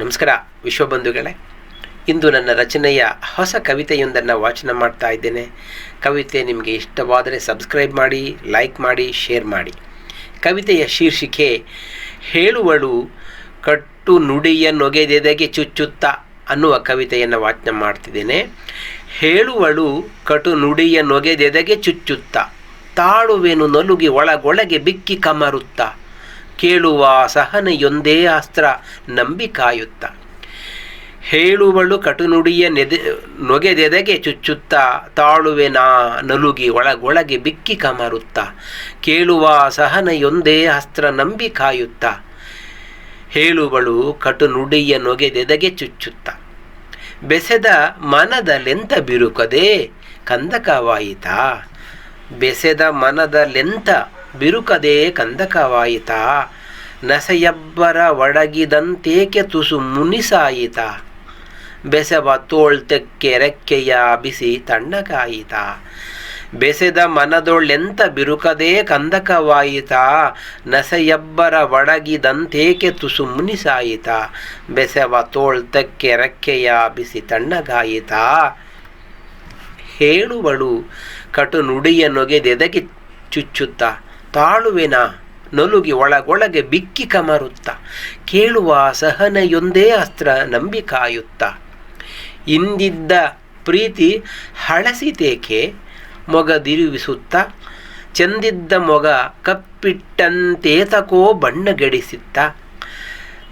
ನಮಸ್ಕಾರ ವಿಶ್ವಬಂಧುಗಳೇ ಇಂದು ನನ್ನ ರಚನೆಯ ಹೊಸ ಕವಿತೆಯೊಂದನ್ನು ವಾಚನ ಮಾಡ್ತಾ ಇದ್ದೇನೆ. ಕವಿತೆ ನಿಮಗೆ ಇಷ್ಟವಾದರೆ ಸಬ್ಸ್ಕ್ರೈಬ್ ಮಾಡಿ, ಲೈಕ್ ಮಾಡಿ, ಶೇರ್ ಮಾಡಿ. ಕವಿತೆಯ ಶೀರ್ಷಿಕೆ, ಹೇಳುವಳು ಕಟ್ಟು ನುಡಿಯ ನೊಗೆದೆದೆಗೆ ಚುಚ್ಚುತ್ತ ಅನ್ನುವ ಕವಿತೆಯನ್ನು ವಾಚನ ಮಾಡ್ತಿದ್ದೇನೆ. ಹೇಳುವಳು ಕಟು ನುಡಿಯ ನೊಗೆದೆದೆಗೆ ಚುಚ್ಚುತ್ತ, ತಾಳುವೆನು ನಲುಗಿ ಒಳಗೊಳಗೆ ಬಿಕ್ಕಿ ಕಮರುತ್ತ ಕೇಳುವ ಸಹನೆಯೊಂದೇ ಅಸ್ತ್ರ ನಂಬಿ ಕಾಯುತ್ತ ಹೇಳುವಳು ಕಟುನುಡಿಯ ನೆದೆ, ನೊಗೆದೆದೆಗೆ ಚುಚ್ಚುತ್ತ, ತಾಳುವೆ ನಾ ನಲುಗಿ ಒಳಗೊಳಗೆ ಬಿಕ್ಕಿ ಕಮರುತ್ತ. ಕೇಳುವ ಸಹನೆಯೊಂದೇ ಅಸ್ತ್ರ ನಂಬಿ ಕಾಯುತ್ತ ಹೇಳುವಳು ಕಟುನುಡಿಯ ನೊಗೆದೆದೆಗೆ ಚುಚ್ಚುತ್ತ. ಬೆಸೆದ ಮನದಲೆಂತ ಬಿರುಕದೆ, ಕಂದಕವಾಯಿತಾ. ಬೆಸೆದ ಮನದಲೆಂತ ಬಿರುಕದೆ, ಕಂದಕವಾಯಿತಾ. ನಸೆಯಬ್ಬರ ಒಡಗಿದಂತೇಕೆ ತುಸು ಮುನಿಸಾಯಿತ? ಬೆಸವ ತೋಳ್ತೆಕ್ಕೆ ರೆಕ್ಕೆಯ ಬಿಸಿ ತಣ್ಣಗಾಯಿತ. ಬೆಸೆದ ಮನದೊಳ್ಳೆಂತ ಬಿರುಕದೇ ಕಂದಕವಾಯಿತ? ನಸೆಯಬ್ಬರ ಒಡಗಿದಂತೇಕೆ ತುಸು ಮುನಿಸಾಯಿತ? ಬೆಸವ ತೋಳ್ತಕ್ಕೆ ರೆಕ್ಕೆಯ ಬಿಸಿ ತಣ್ಣಗಾಯಿತ? ಹೇಳುವಳು ಕಟು ನುಡಿಯ ನೊಗೆದೆದಗಿ ಚುಚ್ಚುತ್ತ. ತಾಳುವೆನ? ನಲುಗಿ ಒಳಗೊಳಗೆ ಬಿಕ್ಕಿ ಕಮರುತ್ತ, ಕೇಳುವ ಸಹನೆಯೊಂದೇ ಅಸ್ತ್ರ ನಂಬಿ ಕಾಯುತ್ತ. ಇಂದಿದ್ದ ಪ್ರೀತಿ ಹಳಸಿತೇಕೆ ಮೊಗದಿರುವಿಸುತ್ತ ಚೆಂದಿದ್ದ ಮೊಗ ಕಪ್ಪಿಟ್ಟಂತೇತಕೋ ಬಣ್ಣಗೆಡಿಸಿತ್ತ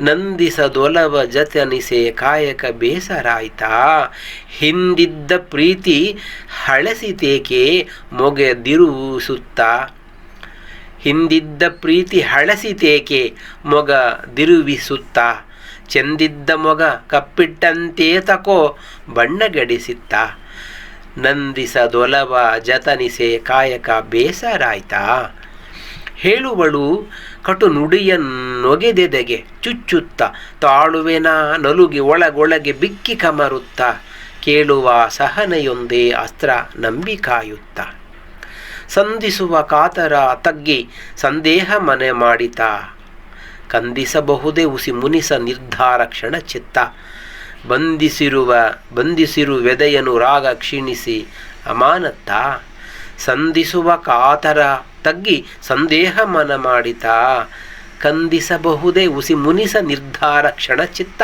ನಂದಿಸದೊಲವ ಜತನಿಸೆ ಕಾಯಕ ಬೇಸರಾಯ್ತಾ. ಹಿಂದಿದ್ದ ಪ್ರೀತಿ ಹಳಸಿತೇಕೆ ಮೊಗೆದಿರುವಿಸುತ್ತ ಹಿಂದಿದ್ದ ಪ್ರೀತಿ ಹಳಸಿತೇಕೆ ಮೊಗ ದಿರುವಿಸುತ್ತ. ಚೆಂದಿದ್ದ ಮೊಗ ಕಪ್ಪಿಟ್ಟಂತೇತಕೋ ಬಣ್ಣಗಡಿಸಿತ್ತ ನಂದಿಸದೊಲವ ಜತನಿಸೆ ಕಾಯಕ ಬೇಸರಾಯ್ತಾ. ಹೇಳುವಳು ಕಟು ನುಡಿಯನ್ನೊಗೆದೆದೆಗೆ ಚುಚ್ಚುತ್ತ. ತಾಳುವೆನ ನಲುಗಿ ಒಳಗೊಳಗೆ ಬಿಕ್ಕಿ ಕಮರುತ್ತ. ಕೇಳುವ ಸಹನೆಯೊಂದೇ ಅಸ್ತ್ರ ನಂಬಿ ಕಾಯುತ್ತ. ಸಂಧಿಸುವ ಕಾತರ ತಗ್ಗಿ ಸಂದೇಹ ಮನೆ ಮಾಡಿತ. ಕಂದಿಸಬಹುದೇ ಉಸಿ ಮುನಿಸ ನಿರ್ಧಾರ ಕ್ಷಣ ಚಿತ್ತ. ಬಂಧಿಸಿರುವ, ಬಂಧಿಸಿರುವೆದೆಯನು ರಾಗ ಕ್ಷೀಣಿಸಿ ಅಮಾನತ್ತ. ಸಂಧಿಸುವ ಕಾತರ ತಗ್ಗಿ ಸಂದೇಹ ಮನ ಮಾಡಿತ. ಕಂದಿಸಬಹುದೇ ಉಸಿ ಮುನಿಸ ನಿರ್ಧಾರ ಕ್ಷಣ ಚಿತ್ತ.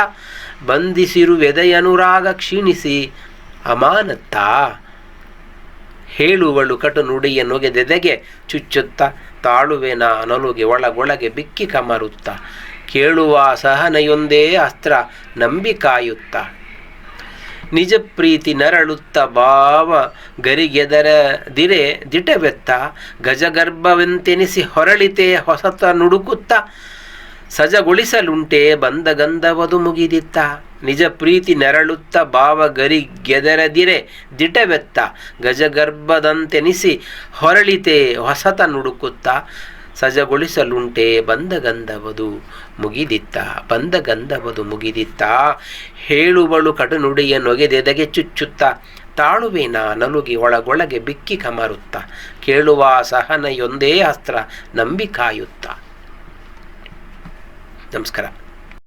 ಬಂಧಿಸಿರುವೆದೆಯನುರಾಗ ಕ್ಷೀಣಿಸಿ ಅಮಾನತ್ತ. ಹೇಳುವಳು ಕಟು ನುಡಿಯ ನೊಗೆದೆದೆಗೆ ಚುಚ್ಚುತ್ತ ತಾಳುವೆನ ನಲುಗೆ ಒಳಗೊಳಗೆ ಬಿಕ್ಕಿ ಕಮರುತ್ತ. ಕೇಳುವ ಸಹನೆಯೊಂದೇ ಅಸ್ತ್ರ ನಂಬಿ ಕಾಯುತ್ತ. ನಿಜ ಪ್ರೀತಿ ನರಳುತ್ತ, ಭಾವ ಗರಿಗೆದರದಿರೆ ದಿಟವೆತ್ತ. ಗಜಗರ್ಭವೆಂತೆನಿಸಿ ಹೊರಳಿತೆ ಹೊಸತ ನುಡುಕುತ್ತ. ಸಜಗೊಳಿಸಲುಂಟೆ ಬಂದ ಗಂಧವದು ಮುಗಿದಿತ್ತ. ನಿಜ ಪ್ರೀತಿ ನೆರಳುತ್ತ ಭಾವ ಗರಿಗೆದರದಿರೆ ದಿಟವೆತ್ತ. ಗಜಗರ್ಭದಂತೆನಿಸಿ ಹೊರಳಿತೆ ಹೊಸತ ನುಡುಕುತ್ತ. ಸಜಗೊಳಿಸಲುಂಟೆ ಬಂದ ಗಂಧವದು ಮುಗಿದಿತ್ತ. ಬಂದ ಗಂಧವದು ಮುಗಿದಿತ್ತ. ಹೇಳುವಳು ಕಟುನುಡಿಯ ನೊಗೆದೆದೆಗೆ ಚುಚ್ಚುತ್ತ. ತಾಳುವೇನ ನಲುಗಿ ಒಳಗೊಳಗೆ ಬಿಕ್ಕಿ ಕಮರುತ್ತ. ಕೇಳುವ ಸಹನೆಯೊಂದೇ ಅಸ್ತ್ರ ನಂಬಿ ಕಾಯುತ್ತ. ನಮಸ್ಕಾರ.